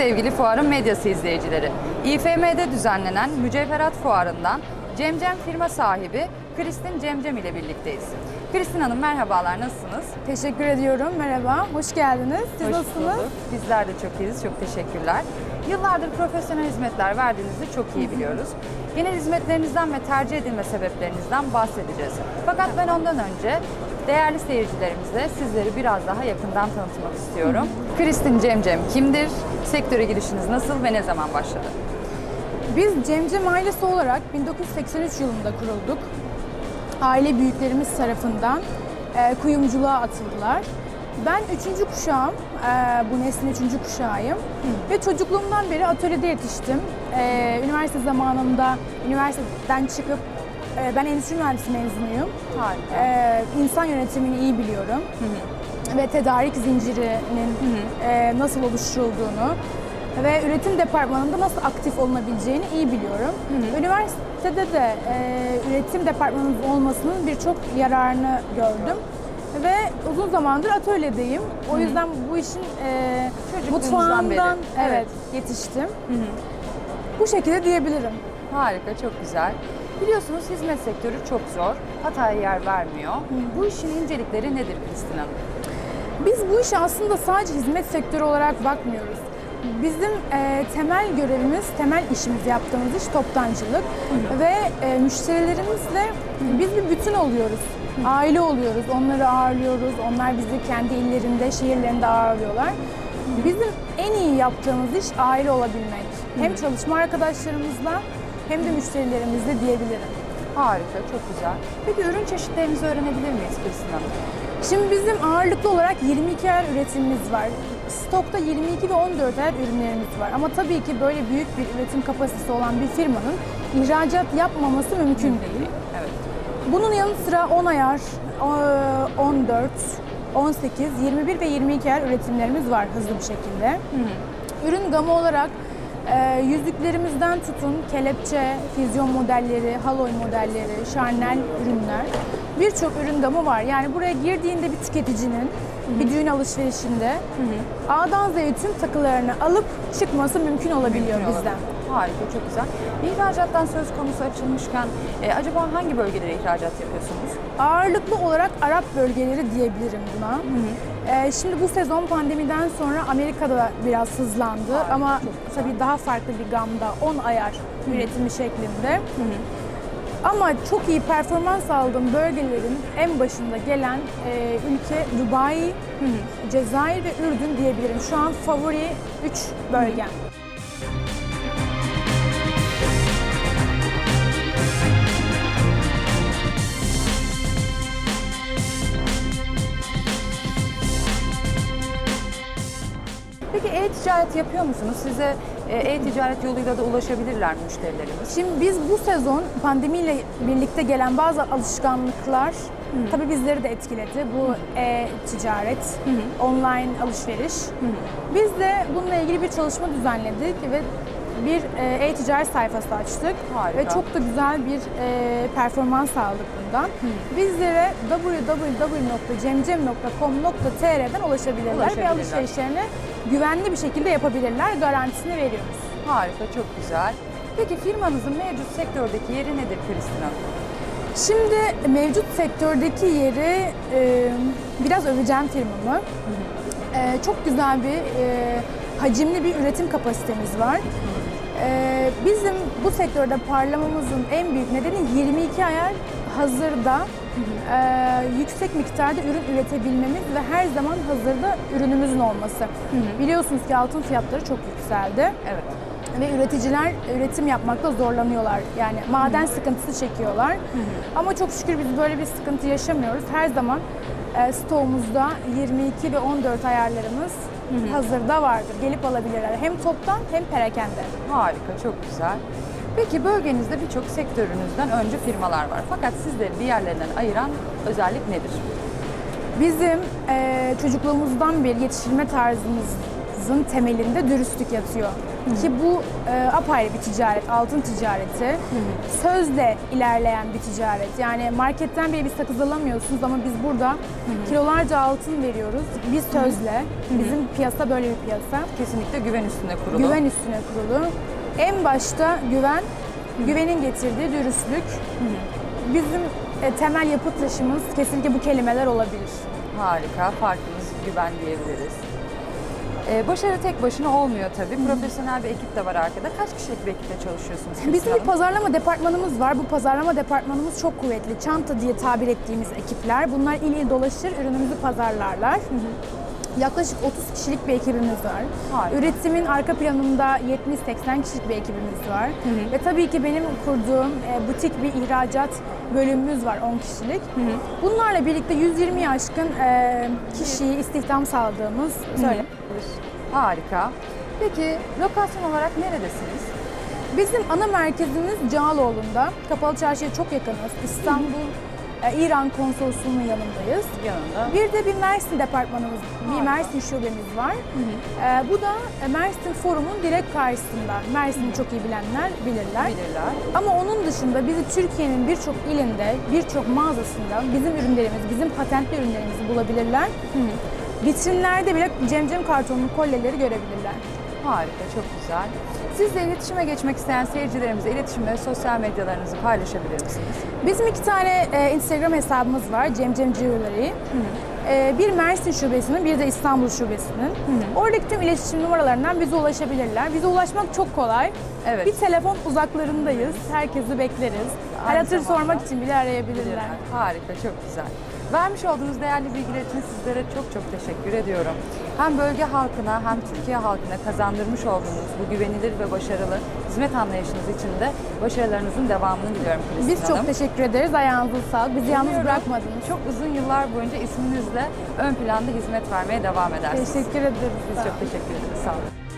sevgili fuarın medyası izleyicileri. İFM'de düzenlenen Mücevherat Fuarı'ndan Cemcem firma sahibi Kristin Cemcem ile birlikteyiz. Kristin Hanım merhabalar nasılsınız? Teşekkür ediyorum. Merhaba. Hoş geldiniz. Siz Hoş nasılsınız? bulduk. Bizler de çok iyiyiz. Çok teşekkürler. Yıllardır profesyonel hizmetler verdiğinizi çok iyi biliyoruz. Genel hizmetlerinizden ve tercih edilme sebeplerinizden bahsedeceğiz. Fakat ben ondan önce değerli seyircilerimizle sizleri biraz daha yakından tanıtmak istiyorum. Kristin Cemcem kimdir? Sektöre girişiniz nasıl ve ne zaman başladı? Biz Cemcem ailesi olarak 1983 yılında kurulduk. Aile büyüklerimiz tarafından e, kuyumculuğa atıldılar. Ben üçüncü kuşağım, e, bu neslin üçüncü kuşağıyım. Ve çocukluğumdan beri atölyede yetiştim. E, üniversite zamanında, üniversiteden çıkıp, e, ben endüstri mühendisi mezunuyum. Harika. E, insan yönetimini iyi biliyorum. Ve tedarik zincirinin e, nasıl oluşturulduğunu ve üretim departmanında nasıl aktif olunabileceğini iyi biliyorum. Üniversitede de e, üretim departmanının olmasının birçok yararını gördüm. Ve uzun zamandır atölyedeyim. O yüzden bu işin e, mutfağından beri. evet, Evet. yetiştim. Bu şekilde diyebilirim. Harika, çok güzel. Biliyorsunuz hizmet sektörü çok zor. Hataya yer vermiyor. Bu işin incelikleri nedir Kristin Hanım? Biz bu işe aslında sadece hizmet sektörü olarak bakmıyoruz. Bizim e, temel görevimiz, temel işimiz yaptığımız iş toptancılık ve e, müşterilerimizle biz bir bütün oluyoruz. Aile oluyoruz, onları ağırlıyoruz, onlar bizi kendi illerinde, şehirlerinde ağırlıyorlar. Bizim en iyi yaptığımız iş aile olabilmek. Hem çalışma arkadaşlarımızla hem de müşterilerimizle diyebilirim. Harika, çok güzel. Peki ürün çeşitlerinizi öğrenebilir miyiz Kristin Hanım? Şimdi bizim ağırlıklı olarak 22 ayar üretimimiz var. Stokta 22 ve 14 ayar ürünlerimiz var. Ama tabii ki böyle büyük bir üretim kapasitesi olan bir firmanın ihracat yapmaması mümkün değil. Evet. Bunun yanı sıra 10 ayar, e, 14, 18, 21 ve 22 ayar üretimlerimiz var hızlı bir şekilde. Ürün gamı olarak e, yüzüklerimizden tutun kelepçe, füzyon modelleri, haloy modelleri, şarnel ürünler birçok ürün gamı var. Yani buraya girdiğinde bir tüketicinin bir düğün alışverişinde A'dan Z'ye tüm takılarını alıp çıkması mümkün olabiliyor Mümkün bizden. olabilir. Harika, çok güzel. İhracattan söz konusu açılmışken e, acaba hangi bölgelere ihracat yapıyorsunuz? Ağırlıklı olarak Arap bölgeleri diyebilirim buna. Ee, şimdi bu sezon pandemiden sonra Amerika'da biraz hızlandı Harika, ama tabii daha farklı bir gamda 10 ayar üretimi şeklinde. Ama çok iyi performans aldığım bölgelerin en başında gelen e, ülke Dubai, Cezayir ve Ürdün diyebilirim. Şu an favori 3 bölgem. Peki e-ticaret yapıyor musunuz? Size e, e-ticaret yoluyla da ulaşabilirler mi müşterilerimiz? Şimdi biz bu sezon pandemiyle birlikte gelen bazı alışkanlıklar tabii bizleri de etkiledi. Bu e-ticaret, online alışveriş. Biz de bununla ilgili bir çalışma düzenledik ve bir e, e-ticaret sayfası açtık Harika. ve çok da güzel bir e, performans aldık bundan. Bizlere www.cemcem.com.tr'den ulaşabilirler ve Ulaşabilirler. alışverişlerini güvenli bir şekilde yapabilirler. Garantisini veriyoruz. Harika, çok güzel. Peki firmanızın mevcut sektördeki yeri nedir Kristin Hanım? Şimdi mevcut sektördeki yeri e, biraz öveceğim firmamı. E, çok güzel bir e, hacimli bir üretim kapasitemiz var. E, bizim bu sektörde parlamamızın en büyük nedeni 22 ayar hazırda e, yüksek miktarda ürün üretebilmemiz ve her zaman hazırda ürünümüzün olması. Biliyorsunuz ki altın fiyatları çok yükseldi Evet. ve üreticiler üretim yapmakta zorlanıyorlar. Yani maden sıkıntısı çekiyorlar. Ama çok şükür biz böyle bir sıkıntı yaşamıyoruz. Her zaman e, stoğumuzda 22 ve 14 ayarlarımız hazırda vardır. Gelip alabilirler. Hem toptan hem perakende. Harika, çok güzel. Peki bölgenizde birçok sektörünüzden önce firmalar var. Fakat sizleri diğerlerinden ayıran özellik nedir? Bizim e, çocukluğumuzdan beri yetiştirme tarzımızın temelinde dürüstlük yatıyor. ki bu e, apayrı bir ticaret, altın ticareti. Sözle ilerleyen bir ticaret. Yani marketten bile bir sakız alamıyorsunuz ama biz burada kilolarca altın veriyoruz. Biz sözle. Bizim piyasa böyle bir piyasa. Kesinlikle güven üstüne kurulu. Güven üstüne kurulu. En başta güven, güvenin getirdiği dürüstlük. Bizim e, temel yapı taşımız kesinlikle bu kelimeler olabilir. Harika. Farkımız güven diyebiliriz. Ee, başarı tek başına olmuyor tabii. Profesyonel bir ekip de var arkada. Kaç kişilik bir ekiple çalışıyorsunuz? Bizim bir Hanım? pazarlama departmanımız var. Bu pazarlama departmanımız çok kuvvetli. Çanta diye tabir ettiğimiz ekipler. Bunlar il il dolaşır, ürünümüzü pazarlarlar. Yaklaşık 30 kişilik bir ekibimiz var. Harika. Üretimin arka planında 70-80 kişilik bir ekibimiz var. Ve tabii ki benim kurduğum e, butik bir ihracat bölümümüz var 10 kişilik. Bunlarla birlikte 120 aşkın e, kişiyi istihdam sağladığımız söylenebilir. Harika. Peki lokasyon olarak neredesiniz? Bizim ana merkezimiz Cağaloğlu'nda. Kapalı Çarşı'ya çok yakınız. İstanbul İran Konsolosluğu'nun yanındayız. Yanında. Bir de bir Mersin departmanımız, bir Mersin şubemiz var. E, bu da e, Mersin Forum'un direkt karşısında. Mersin'i çok iyi bilenler bilirler. Bilirler. Ama onun dışında bizi Türkiye'nin birçok ilinde, birçok mağazasında bizim ürünlerimiz, bizim patentli ürünlerimizi bulabilirler. Vitrinlerde bile Cemcem kartonlu kolyeleri görebilirler. Harika, çok güzel. Sizle iletişime geçmek isteyen seyircilerimize iletişim ve sosyal medyalarınızı paylaşabilir misiniz? Bizim iki tane e, Instagram hesabımız var. Cemcem Jewelry. E, bir Mersin şubesinin, bir de İstanbul şubesinin. Oradaki tüm iletişim numaralarından bize ulaşabilirler. Bize ulaşmak çok kolay. Evet. Bir telefon uzaklarındayız. Herkesi bekleriz. Hal hatır zamanda- sormak için bile arayabilirler. Harika, çok güzel. Vermiş olduğunuz değerli bilgiler için sizlere çok çok teşekkür ediyorum. Hem bölge halkına hem Türkiye halkına kazandırmış olduğunuz bu güvenilir ve başarılı hizmet anlayışınız için de başarılarınızın devamını diliyorum Kristin Biz çok Hanım. teşekkür ederiz. Ayağınıza sağlık. Bizi yalnız Umuyorum bırakmadınız. Çok uzun yıllar boyunca isminizle ön planda hizmet vermeye devam edersiniz. Teşekkür ederiz. Biz çok teşekkür ederiz. Sağ olun.